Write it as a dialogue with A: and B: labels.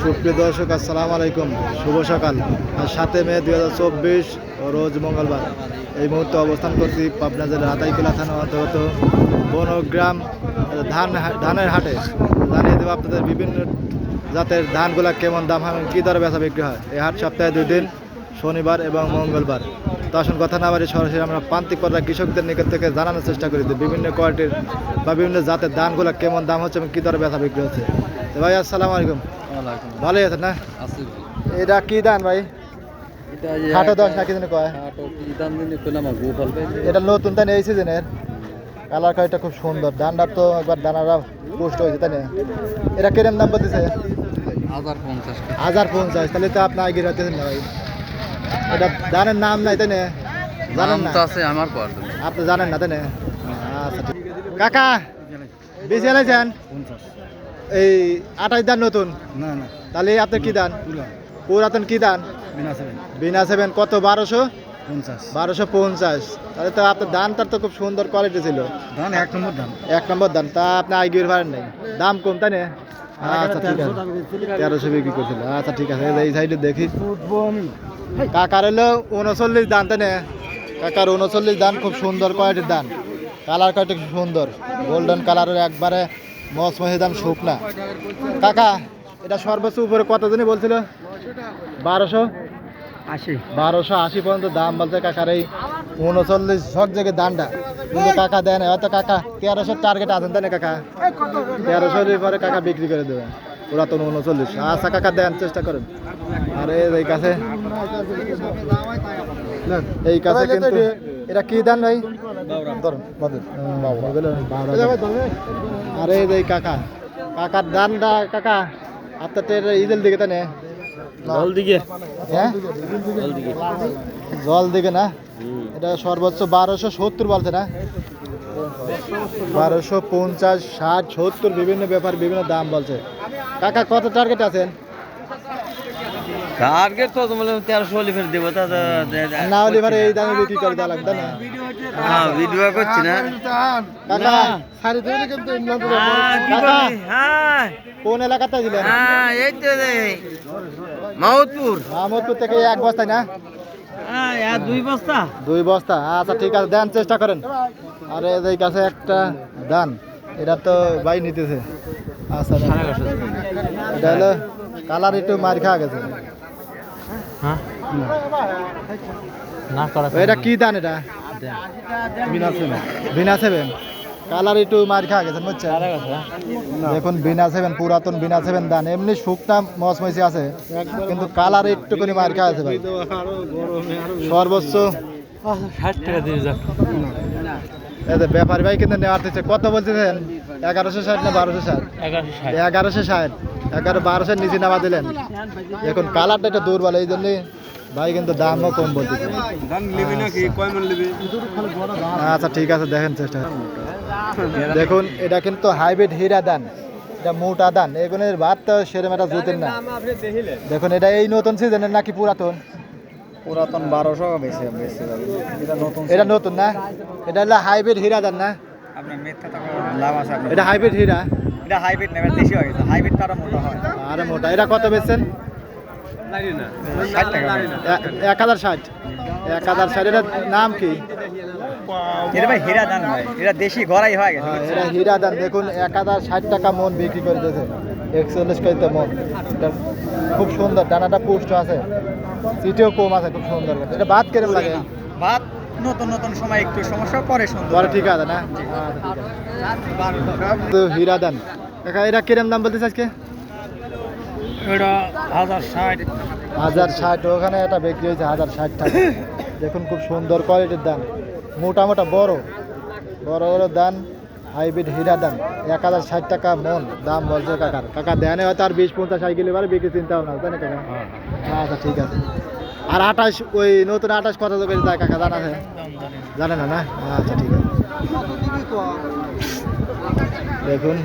A: সুপ্রিয় দর্শক, আসসালামু আলাইকুম। শুভ সকাল। আর সাতে মে দুই হাজার চব্বিশ, রোজ মঙ্গলবার। এই মুহূর্তে অবস্থান করছি পাবনা জেলার আতাইকুলা থানা অন্তর্গত বনগ্রাম ধান ধানের হাটে। জানিয়ে দেবো আপনাদের বিভিন্ন জাতের ধানগুলা কেমন, দাম হয় কী দরে বেচা বিক্রি হয়? এই হাট সপ্তাহে দুই দিন, শনিবার এবং মঙ্গলবার। তো আসুন কথা না বাড়ি সরাসরি আমরা প্রান্তিক পর্যায়ে কৃষকদের নিকট থেকে জানানোর চেষ্টা করি যে বিভিন্ন কোয়ালিটির বা বিভিন্ন জাতের ধানগুলো কেমন দাম হচ্ছে এবং কী দরে ব্যথা বিক্রি হচ্ছে। তো ভাই আসসালামু আলাইকুম। ভালোই আছেন না? এটা কি দান ভাই? দশ নাকি জানি কয়? এটা নতুন এই সিজনের কালার কালারটা খুব সুন্দর। তো একবার দানারা পোস্ট হয়েছে তাই না? এটা কিরম দাম বলতেছে? হাজার পঞ্চাশ। তাহলে তো আপনি আগে রাখতেছেন না ভাই? এটা দানের নাম নাই তাই না? জানেন না?
B: আমার পর
A: আপনি জানেন না তাই না? আচ্ছা কাকা বেশি এলাইছেন এই আঠাশ দান নতুন?
B: না না।
A: তাহলে আপনার কি দান? পুরাতন কি দান?
B: বিনা সেভেন।
A: কত? বারোশো? বারোশো পঞ্চাশ। তাহলে তো আপনার ধানটার তো খুব সুন্দর কোয়ালিটি ছিল।
B: ধান এক নম্বর ধান
A: এক নম্বর দাম তা আপনি আইগির পারেন নাই। দাম কম তাই না? আচ্ছা ঠিক আছে। তেরোশো বিক্রি করছিল। আচ্ছা ঠিক আছে। এই সাইডে দেখি। কাকার হলো উনচল্লিশ দান তাই না? কাকার উনচল্লিশ দান খুব সুন্দর কোয়ালিটির দান। কালার কোয়ালিটি সুন্দর। গোল্ডেন কালারের একবারে মসমহি দাম শুকনা। কাকা এটা সর্বোচ্চ উপরে কত জনই বলছিল? বারোশো?
B: আশি।
A: বারোশো আশি পর্যন্ত দাম বলছে কাকার এই উনচল্লিশ সব জায়গায় দামটা। কিন্তু কাকা দেন হয়তো কাকা তেরোশো টার্গেট আছেন তাই না কাকা? তেরোশো পরে কাকা বিক্রি করে দেবেন পুরাতন উনচল্লিশ। আচ্ছা কাকা দেন চেষ্টা করেন। আর এই কাছে। এই কাছে কিন্তু এটা কি দেন ভাই। আর এই কাকা। কাকার দানটা কাকা আপনার ঈদের দিকে তাই না?
B: জল দিকে
A: হ্যাঁ?
B: জল দিকে
A: জল দিকে না এটা সর্বোচ্চ বারোশো সত্তর বলছে না? বারোশো পঞ্চাশ ষাট সত্তর বিভিন্ন ব্যাপার বিভিন্ন দাম বলছে। কাকা কত টার্গেট আছেন?
B: টার্গেট তো তোমার তেরোশো লিফের দেবো তা
A: না হলে এই দামে বিক্রি করে দেওয়া লাগবে না।
B: হ্যাঁ ভিডিও করছি না।
A: কাকা
B: হ্যাঁ, কি
A: কাকা
B: হ্যাঁ।
A: কোন এলাকাতে ছিলেন
B: হ্যাঁ এই তো রে মাহমুদপুর
A: মাহমুদপুর থেকে এক বস্তায় না?
B: হ্যাঁ আর দুই বস্তা।
A: দুই বস্তা। আচ্ছা ঠিক আছে দেন চেষ্টা করেন। আর এই কাছে একটা দান। এটা তো বাই নিতেছে। আচ্ছা দেন। এটা হলো কালার একটু মার খাওয়া গেছে।
B: হ্যাঁ? না করা
A: এটা কি দান এটা? BINA seven. কালার একটু মার খাওয়া গেছে বুঝছেন? দেখুন বিনা সেভেন পুরাতন বিনা সেভেন দান। এমনি শুকনা আছে কিন্তু কালার একটু করে মার খাওয়া আছে ভাই। সর্বোচ্চ।
B: ষাট টাকা দিয়ে যাক।
A: এই ব্যাপারী ভাই কিন্তু নেওয়ার কত বলতেছেন? এগারোশো ষাট না বারোশো ষাট?
B: এগারোশো ষাট।
A: এগারোশো ষাট। এগারো বারোশো নিচে নামা দিলেন। দেখুন কালারটা একটু দুর্বল এই জন্যে ভাই কিন্তু দামও কম বলতেছে।
B: নিবি
A: আচ্ছা ঠিক আছে দেখেন চেষ্টা দেখুন এটা কিন্তু হাইব্রিড হীরা দান এটা মোটা দান এগুলোর ভাত তো সেরম একটা জুতেন না। দেখুন এটা এই নতুন সিজনের নাকি পুরাতন?
B: পুরাতন বারোশো বেশি বেশি এটা নতুন
A: না? এটা হলো হাইব্রিড হীরা দান না? এটা হাইব্রিড হীরা।
B: এটা হাইব্রিড নেবেন দেশি হয়ে হাইব্রিড তারা মোটা হয়।
A: আরে মোটা। এটা কত বেচছেন? এক হাজার ষাট। এক হাজার ষাট। এটার নাম কি?
B: এটা ভাই হীরা দান ভাই। এটা দেশি গড়াই হয়ে গেছে।
A: হ্যাঁ, এটা হীরা দান দেখুন এক হাজার ষাট টাকা মন বিক্রি করে দিয়েছে। একচল্লিশ কেজিতে মন। এটা খুব সুন্দর। ডানাটা পুষ্ট আছে। সিটিও কম আছে খুব সুন্দর। এটা ভাত কেরম লাগে?
B: ভাত নতুন নতুন সময় একটু সমস্যা পরে সুন্দর
A: পরে ঠিক আছে না? তো হীরা দান। কাকা এটা কিরম দাম বলতেছে আজকে?
B: এটা হাজার ষাট।
A: হাজার ষাট ওখানে এটা বিক্রি হয়েছে হাজার ষাট টাকা। দেখুন খুব সুন্দর কোয়ালিটির দান মোটা মোটা বড়। বড় বড় দান হাইব্রিড হীরা দান এক হাজার ষাট টাকা মন দাম বলছে কাকার। কাকা দেনে হয়তো আর বিশ পঞ্চাশ সাইকেল এবার বিক্রি চিন্তা ভাবনা তাই না কাকা? আচ্ছা ঠিক আছে। আর আঠাশ, ওই নতুন আঠাশ কত করে যায় কাকা জানা জানে না না? আচ্ছা ঠিক আছে। দেখুন।